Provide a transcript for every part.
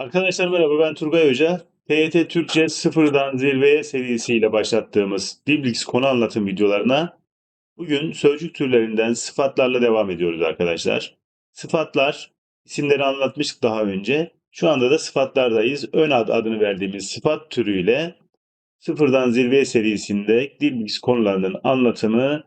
Arkadaşlar merhaba ben Turgay Hoca. TYT Türkçe Sıfırdan Zirveye serisiyle başlattığımız Biblix konu anlatım videolarına bugün sözcük türlerinden sıfatlarla devam ediyoruz arkadaşlar. Sıfatlar, isimleri anlatmıştık daha önce. Şu anda da sıfatlardayız. Ön ad adını verdiğimiz sıfat türüyle Sıfırdan Zirveye serisinde Dilbilgis konularının anlatımı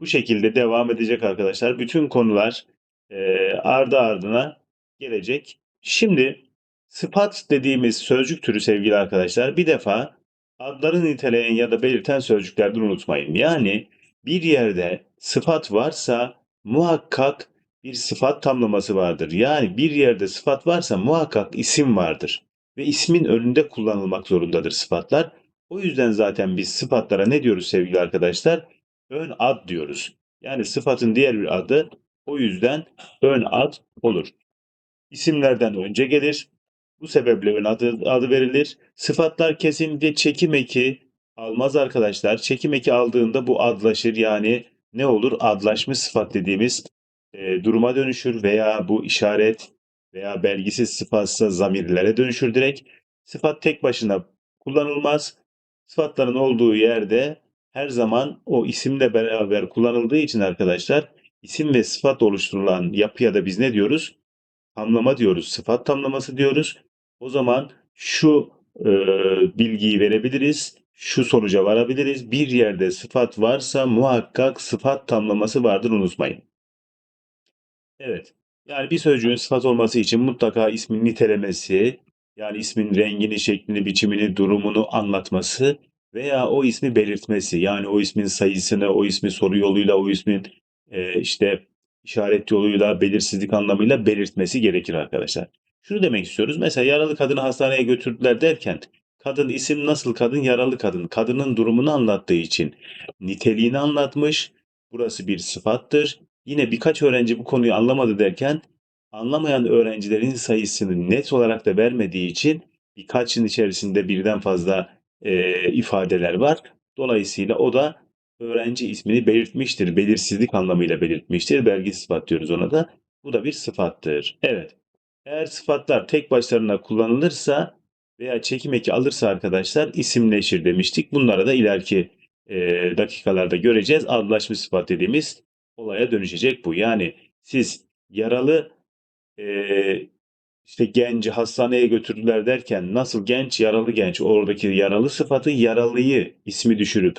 bu şekilde devam edecek arkadaşlar. Bütün konular e, ardı ardına gelecek. Şimdi sıfat dediğimiz sözcük türü sevgili arkadaşlar bir defa adları niteleyen ya da belirten sözcüklerden unutmayın. Yani bir yerde sıfat varsa muhakkak bir sıfat tamlaması vardır. Yani bir yerde sıfat varsa muhakkak isim vardır. Ve ismin önünde kullanılmak zorundadır sıfatlar. O yüzden zaten biz sıfatlara ne diyoruz sevgili arkadaşlar? Ön ad diyoruz. Yani sıfatın diğer bir adı o yüzden ön ad olur. İsimlerden önce gelir. Bu sebeple ön adı, adı verilir. Sıfatlar kesinlikle çekim eki almaz arkadaşlar. Çekim eki aldığında bu adlaşır. Yani ne olur? Adlaşmış sıfat dediğimiz e, duruma dönüşür veya bu işaret veya belgisiz sıfatsa zamirlere dönüşür direkt. Sıfat tek başına kullanılmaz. Sıfatların olduğu yerde her zaman o isimle beraber kullanıldığı için arkadaşlar isim ve sıfat oluşturulan yapıya da biz ne diyoruz? Tamlama diyoruz, sıfat tamlaması diyoruz. O zaman şu e, bilgiyi verebiliriz, şu sonuca varabiliriz. Bir yerde sıfat varsa muhakkak sıfat tamlaması vardır unutmayın. Evet. Yani bir sözcüğün sıfat olması için mutlaka ismin nitelemesi, yani ismin rengini, şeklini, biçimini, durumunu anlatması veya o ismi belirtmesi. Yani o ismin sayısını, o ismi soru yoluyla, o ismin e, işte işaret yoluyla, belirsizlik anlamıyla belirtmesi gerekir arkadaşlar. Şunu demek istiyoruz. Mesela yaralı kadını hastaneye götürdüler derken kadın isim nasıl kadın? Yaralı kadın. Kadının durumunu anlattığı için niteliğini anlatmış. Burası bir sıfattır. Yine birkaç öğrenci bu konuyu anlamadı derken anlamayan öğrencilerin sayısını net olarak da vermediği için birkaçın içerisinde birden fazla e, ifadeler var. Dolayısıyla o da öğrenci ismini belirtmiştir. Belirsizlik anlamıyla belirtmiştir. Belgi sıfat diyoruz ona da. Bu da bir sıfattır. Evet. Eğer sıfatlar tek başlarına kullanılırsa veya çekim eki alırsa arkadaşlar isimleşir demiştik. Bunlara da ileriki e, dakikalarda göreceğiz. Adlaşmış sıfat dediğimiz olaya dönüşecek bu. Yani siz yaralı e, işte genci hastaneye götürdüler derken nasıl genç yaralı genç oradaki yaralı sıfatı yaralıyı ismi düşürüp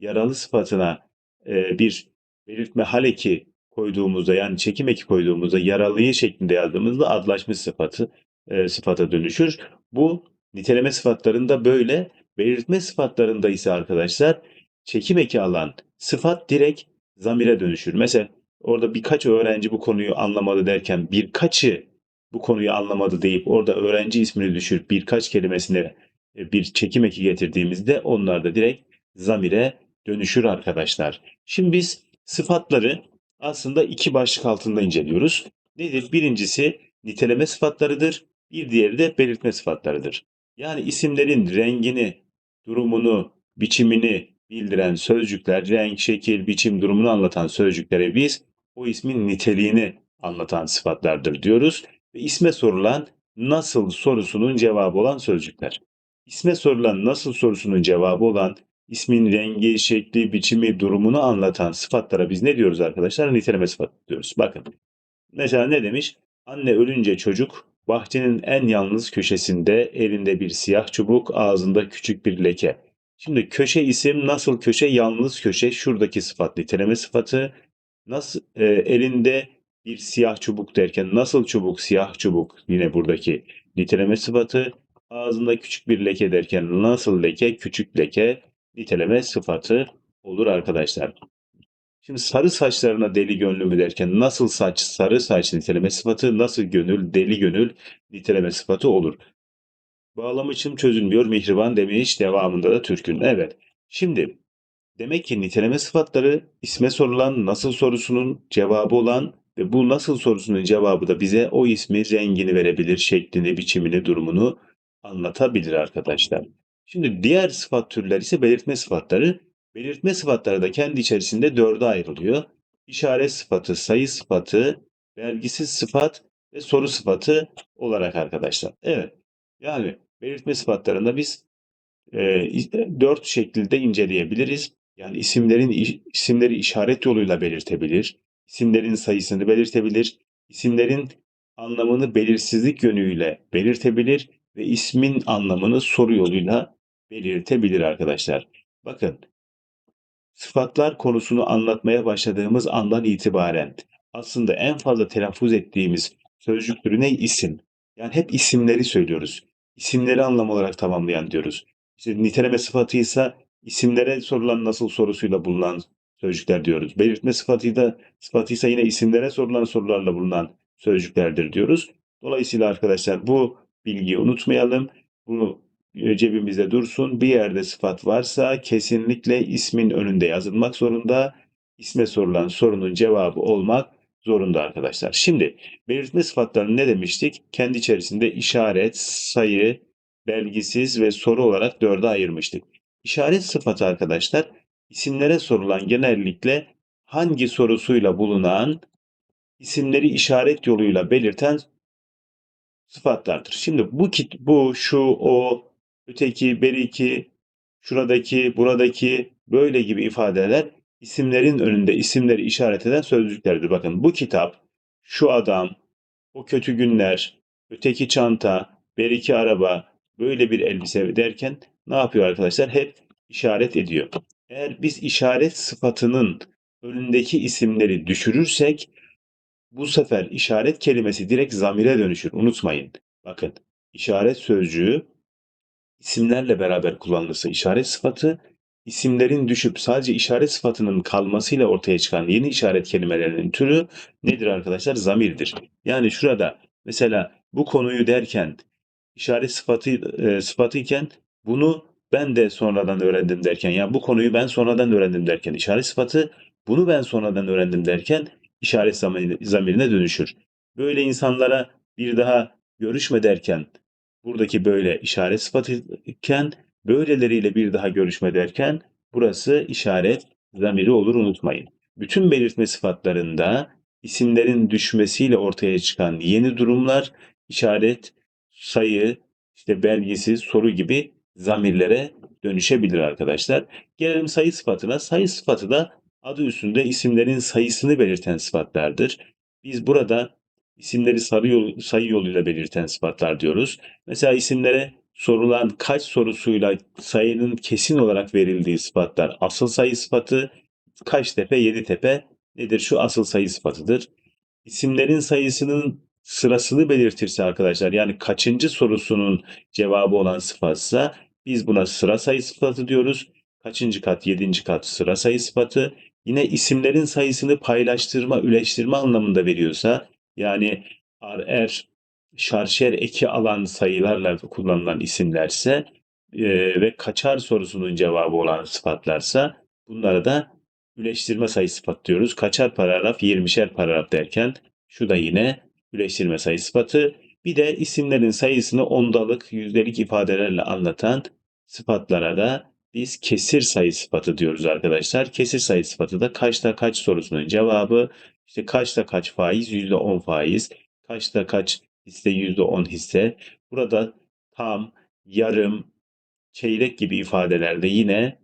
yaralı sıfatına e, bir belirtme hal eki koyduğumuzda yani çekim eki koyduğumuzda yaralıyı şeklinde yazdığımızda adlaşmış sıfatı e, sıfata dönüşür. Bu niteleme sıfatlarında böyle belirtme sıfatlarında ise arkadaşlar çekim eki alan sıfat direkt zamire dönüşür. Mesela orada birkaç öğrenci bu konuyu anlamadı derken birkaçı bu konuyu anlamadı deyip orada öğrenci ismini düşürüp birkaç kelimesine e, bir çekim eki getirdiğimizde onlar da direkt zamire dönüşür arkadaşlar. Şimdi biz sıfatları aslında iki başlık altında inceliyoruz. Nedir? Birincisi niteleme sıfatlarıdır. Bir diğeri de belirtme sıfatlarıdır. Yani isimlerin rengini, durumunu, biçimini bildiren sözcükler, renk, şekil, biçim, durumunu anlatan sözcüklere biz o ismin niteliğini anlatan sıfatlardır diyoruz. Ve isme sorulan nasıl sorusunun cevabı olan sözcükler. İsme sorulan nasıl sorusunun cevabı olan ismin rengi, şekli, biçimi, durumunu anlatan sıfatlara biz ne diyoruz arkadaşlar? Niteleme sıfatı diyoruz. Bakın. Mesela ne demiş? Anne ölünce çocuk bahçenin en yalnız köşesinde elinde bir siyah çubuk, ağzında küçük bir leke. Şimdi köşe isim nasıl köşe? Yalnız köşe. Şuradaki sıfat niteleme sıfatı. Nasıl e, elinde bir siyah çubuk derken nasıl çubuk? Siyah çubuk. Yine buradaki niteleme sıfatı. Ağzında küçük bir leke derken nasıl leke? Küçük leke niteleme sıfatı olur arkadaşlar. Şimdi sarı saçlarına deli gönlü mü derken nasıl saç, sarı saç niteleme sıfatı, nasıl gönül, deli gönül niteleme sıfatı olur. Bağlamışım çözülmüyor mihriban demiş devamında da Türk'ün. Evet. Şimdi demek ki niteleme sıfatları isme sorulan nasıl sorusunun cevabı olan ve bu nasıl sorusunun cevabı da bize o ismi rengini verebilir, şeklini, biçimini, durumunu anlatabilir arkadaşlar. Şimdi diğer sıfat türleri ise belirtme sıfatları. Belirtme sıfatları da kendi içerisinde dörde ayrılıyor. İşaret sıfatı, sayı sıfatı, vergisiz sıfat ve soru sıfatı olarak arkadaşlar. Evet. Yani belirtme sıfatlarında biz e, dört şekilde inceleyebiliriz. Yani isimlerin isimleri işaret yoluyla belirtebilir, isimlerin sayısını belirtebilir, isimlerin anlamını belirsizlik yönüyle belirtebilir ve ismin anlamını soru yoluyla belirtebilir arkadaşlar. Bakın sıfatlar konusunu anlatmaya başladığımız andan itibaren aslında en fazla telaffuz ettiğimiz sözcük türü ne? İsim. Yani hep isimleri söylüyoruz. İsimleri anlam olarak tamamlayan diyoruz. İşte niteleme sıfatıysa isimlere sorulan nasıl sorusuyla bulunan sözcükler diyoruz. Belirtme sıfatıyla, sıfatıysa yine isimlere sorulan sorularla bulunan sözcüklerdir diyoruz. Dolayısıyla arkadaşlar bu bilgiyi unutmayalım. Bunu cebimizde dursun. Bir yerde sıfat varsa kesinlikle ismin önünde yazılmak zorunda. İsme sorulan sorunun cevabı olmak zorunda arkadaşlar. Şimdi belirtme sıfatlarını ne demiştik? Kendi içerisinde işaret, sayı, belgisiz ve soru olarak dörde ayırmıştık. İşaret sıfatı arkadaşlar isimlere sorulan genellikle hangi sorusuyla bulunan isimleri işaret yoluyla belirten sıfatlardır. Şimdi bu kit, bu, şu, o, öteki, beriki, şuradaki, buradaki böyle gibi ifadeler isimlerin önünde isimleri işaret eden sözcüklerdir. Bakın bu kitap, şu adam, o kötü günler, öteki çanta, beriki araba, böyle bir elbise derken ne yapıyor arkadaşlar? Hep işaret ediyor. Eğer biz işaret sıfatının önündeki isimleri düşürürsek bu sefer işaret kelimesi direkt zamire dönüşür. Unutmayın. Bakın işaret sözcüğü isimlerle beraber kullanılırsa işaret sıfatı isimlerin düşüp sadece işaret sıfatının kalmasıyla ortaya çıkan yeni işaret kelimelerinin türü nedir arkadaşlar? Zamirdir. Yani şurada mesela bu konuyu derken işaret sıfatı e, sıfatı bunu ben de sonradan öğrendim derken yani bu konuyu ben sonradan öğrendim derken işaret sıfatı bunu ben sonradan öğrendim derken işaret zamirine dönüşür. Böyle insanlara bir daha görüşme derken buradaki böyle işaret sıfatı iken böyleleriyle bir daha görüşme derken burası işaret zamiri olur unutmayın. Bütün belirtme sıfatlarında isimlerin düşmesiyle ortaya çıkan yeni durumlar işaret, sayı, işte belgisi, soru gibi zamirlere dönüşebilir arkadaşlar. Gelelim sayı sıfatına. Sayı sıfatı da adı üstünde isimlerin sayısını belirten sıfatlardır. Biz burada isimleri sarı sayı yoluyla belirten sıfatlar diyoruz. Mesela isimlere sorulan kaç sorusuyla sayının kesin olarak verildiği sıfatlar asıl sayı sıfatı, kaç tepe, yedi tepe nedir? Şu asıl sayı sıfatıdır. İsimlerin sayısının sırasını belirtirse arkadaşlar yani kaçıncı sorusunun cevabı olan sıfatsa biz buna sıra sayı sıfatı diyoruz. Kaçıncı kat, yedinci kat sıra sayı sıfatı. Yine isimlerin sayısını paylaştırma, üleştirme anlamında veriyorsa yani ar, er, şarşer eki alan sayılarla kullanılan isimlerse e, ve kaçar sorusunun cevabı olan sıfatlarsa bunlara da üleştirme sayı sıfat diyoruz. Kaçar paragraf, yirmişer paragraf derken şu da yine üleştirme sayı sıfatı. Bir de isimlerin sayısını ondalık, yüzdelik ifadelerle anlatan sıfatlara da biz kesir sayı sıfatı diyoruz arkadaşlar. Kesir sayı sıfatı da kaçta kaç sorusunun cevabı. İşte kaçta kaç faiz? Yüzde on faiz. Kaçta kaç hisse? Yüzde on hisse. Burada tam, yarım, çeyrek gibi ifadelerde yine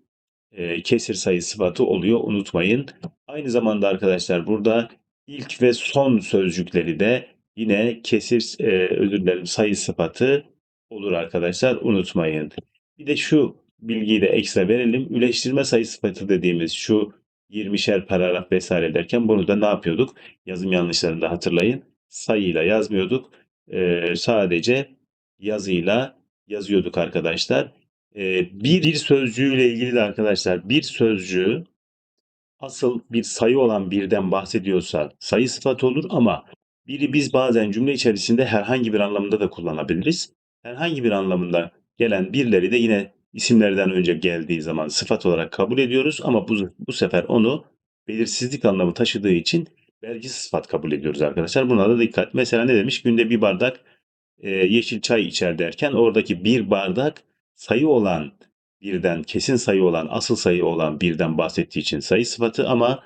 e, kesir sayı sıfatı oluyor. Unutmayın. Aynı zamanda arkadaşlar burada ilk ve son sözcükleri de yine kesir e, özür dilerim sayı sıfatı olur arkadaşlar. Unutmayın. Bir de şu bilgiyi de ekstra verelim. Üleştirme sayı sıfatı dediğimiz şu 20'şer paragraf vesaire derken bunu da ne yapıyorduk? Yazım yanlışlarını da hatırlayın. Sayıyla yazmıyorduk. Ee, sadece yazıyla yazıyorduk arkadaşlar. Ee, bir, bir sözcüğüyle ilgili de arkadaşlar bir sözcüğü asıl bir sayı olan birden bahsediyorsa sayı sıfatı olur ama biri biz bazen cümle içerisinde herhangi bir anlamında da kullanabiliriz. Herhangi bir anlamında gelen birleri de yine isimlerden önce geldiği zaman sıfat olarak kabul ediyoruz ama bu, bu sefer onu belirsizlik anlamı taşıdığı için belki sıfat kabul ediyoruz arkadaşlar. Buna da dikkat. Mesela ne demiş? Günde bir bardak e, yeşil çay içer derken oradaki bir bardak sayı olan birden, kesin sayı olan, asıl sayı olan birden bahsettiği için sayı sıfatı ama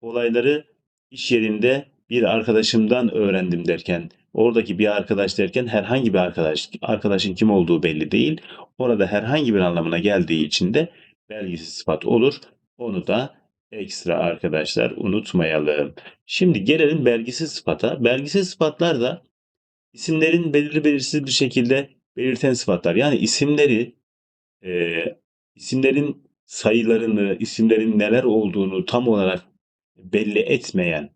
olayları iş yerinde bir arkadaşımdan öğrendim derken, oradaki bir arkadaş derken herhangi bir arkadaş, arkadaşın kim olduğu belli değil. Orada herhangi bir anlamına geldiği için de belgisiz sıfat olur. Onu da ekstra arkadaşlar unutmayalım. Şimdi gelelim belgisiz sıfata. Belgisiz sıfatlar da isimlerin belirli belirsiz bir şekilde belirten sıfatlar. Yani isimleri e, isimlerin sayılarını, isimlerin neler olduğunu tam olarak belli etmeyen,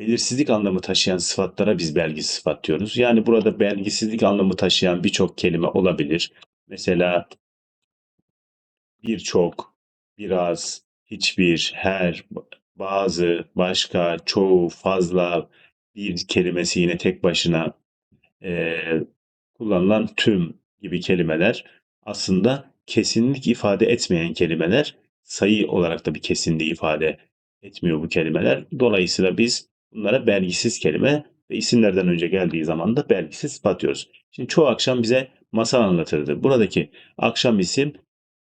belirsizlik anlamı taşıyan sıfatlara biz belgisiz sıfat diyoruz. Yani burada belgisizlik anlamı taşıyan birçok kelime olabilir. Mesela birçok, biraz, hiçbir, her, bazı, başka, çoğu, fazla bir kelimesi yine tek başına e, kullanılan tüm gibi kelimeler aslında kesinlik ifade etmeyen kelimeler. Sayı olarak da bir kesinliği ifade etmiyor bu kelimeler. Dolayısıyla biz bunlara belgisiz kelime ve isimlerden önce geldiği zaman da belgisiz sıfat diyoruz. Şimdi çoğu akşam bize masal anlatırdı. Buradaki akşam isim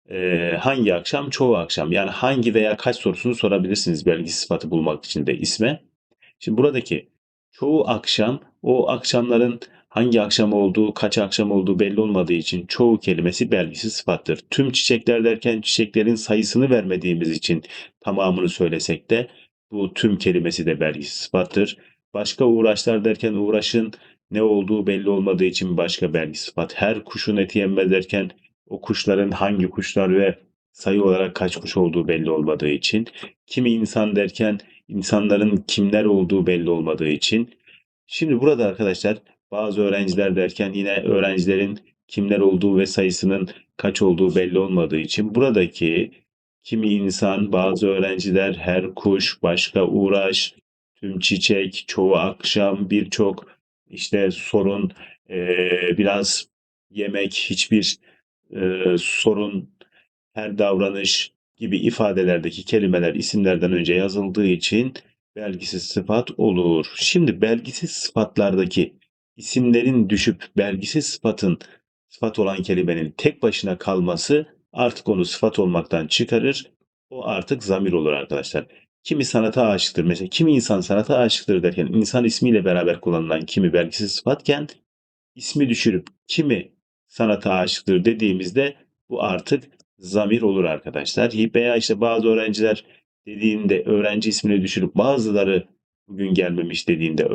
e, hangi akşam? Çoğu akşam. Yani hangi veya kaç sorusunu sorabilirsiniz belgisiz sıfatı bulmak için de isme. Şimdi buradaki çoğu akşam o akşamların hangi akşam olduğu, kaç akşam olduğu belli olmadığı için çoğu kelimesi belgisiz sıfattır. Tüm çiçekler derken çiçeklerin sayısını vermediğimiz için tamamını söylesek de bu tüm kelimesi de belgisiz sıfattır. Başka uğraşlar derken uğraşın ne olduğu belli olmadığı için başka belgisiz sıfat. Her kuşun eti yenmez derken o kuşların hangi kuşlar ve sayı olarak kaç kuş olduğu belli olmadığı için. Kimi insan derken insanların kimler olduğu belli olmadığı için. Şimdi burada arkadaşlar bazı öğrenciler derken yine öğrencilerin kimler olduğu ve sayısının kaç olduğu belli olmadığı için buradaki kimi insan, bazı öğrenciler, her kuş, başka uğraş, tüm çiçek, çoğu akşam, birçok işte sorun, eee, biraz yemek, hiçbir eee, sorun, her davranış gibi ifadelerdeki kelimeler isimlerden önce yazıldığı için belgisiz sıfat olur. Şimdi belgisiz sıfatlardaki isimlerin düşüp belgisiz sıfatın sıfat olan kelimenin tek başına kalması artık onu sıfat olmaktan çıkarır. O artık zamir olur arkadaşlar. Kimi sanata aşıktır. Mesela kimi insan sanata aşıktır derken insan ismiyle beraber kullanılan kimi belgisiz sıfatken ismi düşürüp kimi sanata aşıktır dediğimizde bu artık zamir olur arkadaşlar. Veya işte bazı öğrenciler dediğinde öğrenci ismini düşürüp bazıları bugün gelmemiş dediğinde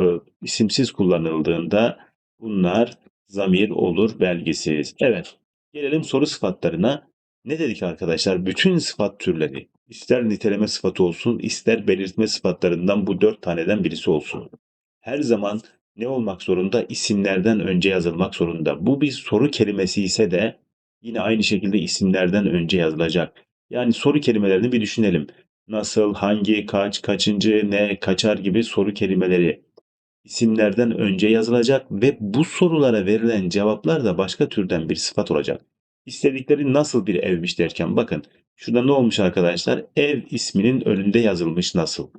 isimsiz kullanıldığında bunlar zamir olur belgisiz. Evet gelelim soru sıfatlarına. Ne dedik arkadaşlar? Bütün sıfat türleri ister niteleme sıfatı olsun ister belirtme sıfatlarından bu dört taneden birisi olsun. Her zaman ne olmak zorunda? İsimlerden önce yazılmak zorunda. Bu bir soru kelimesi ise de yine aynı şekilde isimlerden önce yazılacak. Yani soru kelimelerini bir düşünelim. Nasıl, hangi, kaç, kaçıncı, ne, kaçar gibi soru kelimeleri isimlerden önce yazılacak ve bu sorulara verilen cevaplar da başka türden bir sıfat olacak. İstedikleri nasıl bir evmiş derken bakın şurada ne olmuş arkadaşlar? Ev isminin önünde yazılmış nasıl?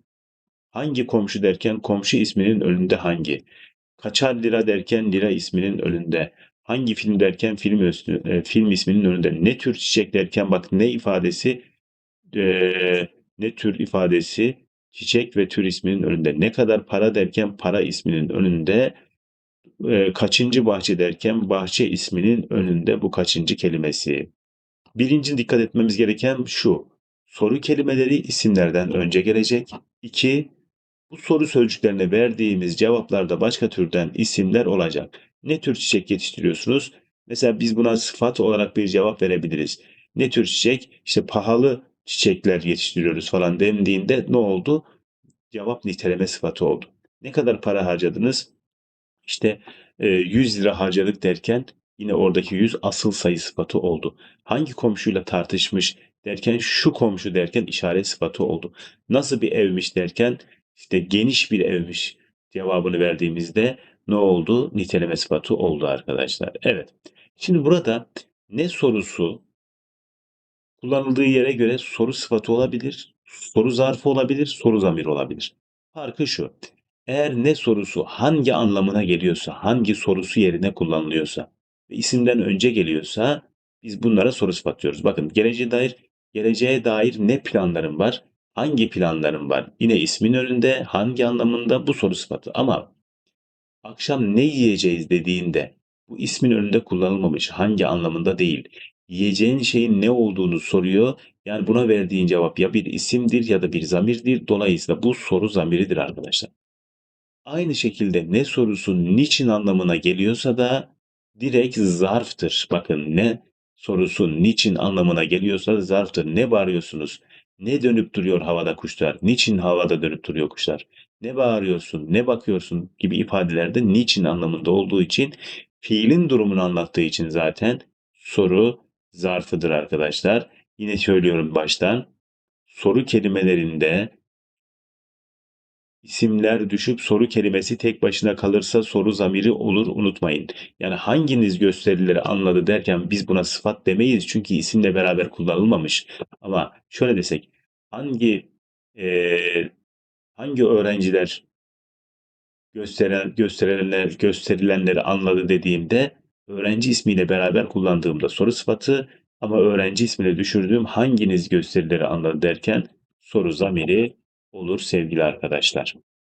Hangi komşu derken komşu isminin önünde hangi? Kaçar lira derken lira isminin önünde. Hangi film derken film, üstü, e, film isminin önünde. Ne tür çiçek derken bak ne ifadesi e, ne tür ifadesi çiçek ve tür isminin önünde. Ne kadar para derken para isminin önünde. E, kaçıncı bahçe derken bahçe isminin önünde bu kaçıncı kelimesi. Birinci dikkat etmemiz gereken şu. Soru kelimeleri isimlerden önce gelecek. İki, bu soru sözcüklerine verdiğimiz cevaplarda başka türden isimler olacak. Ne tür çiçek yetiştiriyorsunuz? Mesela biz buna sıfat olarak bir cevap verebiliriz. Ne tür çiçek? İşte pahalı çiçekler yetiştiriyoruz falan dendiğinde ne oldu? Cevap niteleme sıfatı oldu. Ne kadar para harcadınız? İşte e, 100 lira harcadık derken yine oradaki 100 asıl sayı sıfatı oldu. Hangi komşuyla tartışmış derken şu komşu derken işaret sıfatı oldu. Nasıl bir evmiş derken işte geniş bir evmiş cevabını verdiğimizde ne oldu? Niteleme sıfatı oldu arkadaşlar. Evet. Şimdi burada ne sorusu kullanıldığı yere göre soru sıfatı olabilir, soru zarfı olabilir, soru zamiri olabilir. Farkı şu. Eğer ne sorusu hangi anlamına geliyorsa, hangi sorusu yerine kullanılıyorsa ve isimden önce geliyorsa biz bunlara soru sıfat. Bakın geleceğe dair geleceğe dair ne planlarım var? Hangi planların var? Yine ismin önünde hangi anlamında bu soru sıfatı. Ama akşam ne yiyeceğiz dediğinde bu ismin önünde kullanılmamış hangi anlamında değil. Yiyeceğin şeyin ne olduğunu soruyor. Yani buna verdiğin cevap ya bir isimdir ya da bir zamirdir. Dolayısıyla bu soru zamiridir arkadaşlar. Aynı şekilde ne sorusu niçin anlamına geliyorsa da direkt zarftır. Bakın ne sorusu niçin anlamına geliyorsa zarftır. Ne bağırıyorsunuz? Ne dönüp duruyor havada kuşlar? Niçin havada dönüp duruyor kuşlar? Ne bağırıyorsun? Ne bakıyorsun? gibi ifadelerde niçin anlamında olduğu için fiilin durumunu anlattığı için zaten soru zarfıdır arkadaşlar. Yine söylüyorum baştan. Soru kelimelerinde İsimler düşüp soru kelimesi tek başına kalırsa soru zamiri olur unutmayın. Yani hanginiz gösterileri anladı derken biz buna sıfat demeyiz çünkü isimle beraber kullanılmamış. Ama şöyle desek hangi e, hangi öğrenciler gösteren gösterilenler gösterilenleri anladı dediğimde öğrenci ismiyle beraber kullandığımda soru sıfatı ama öğrenci ismini düşürdüğüm hanginiz gösterileri anladı derken soru zamiri olur sevgili arkadaşlar.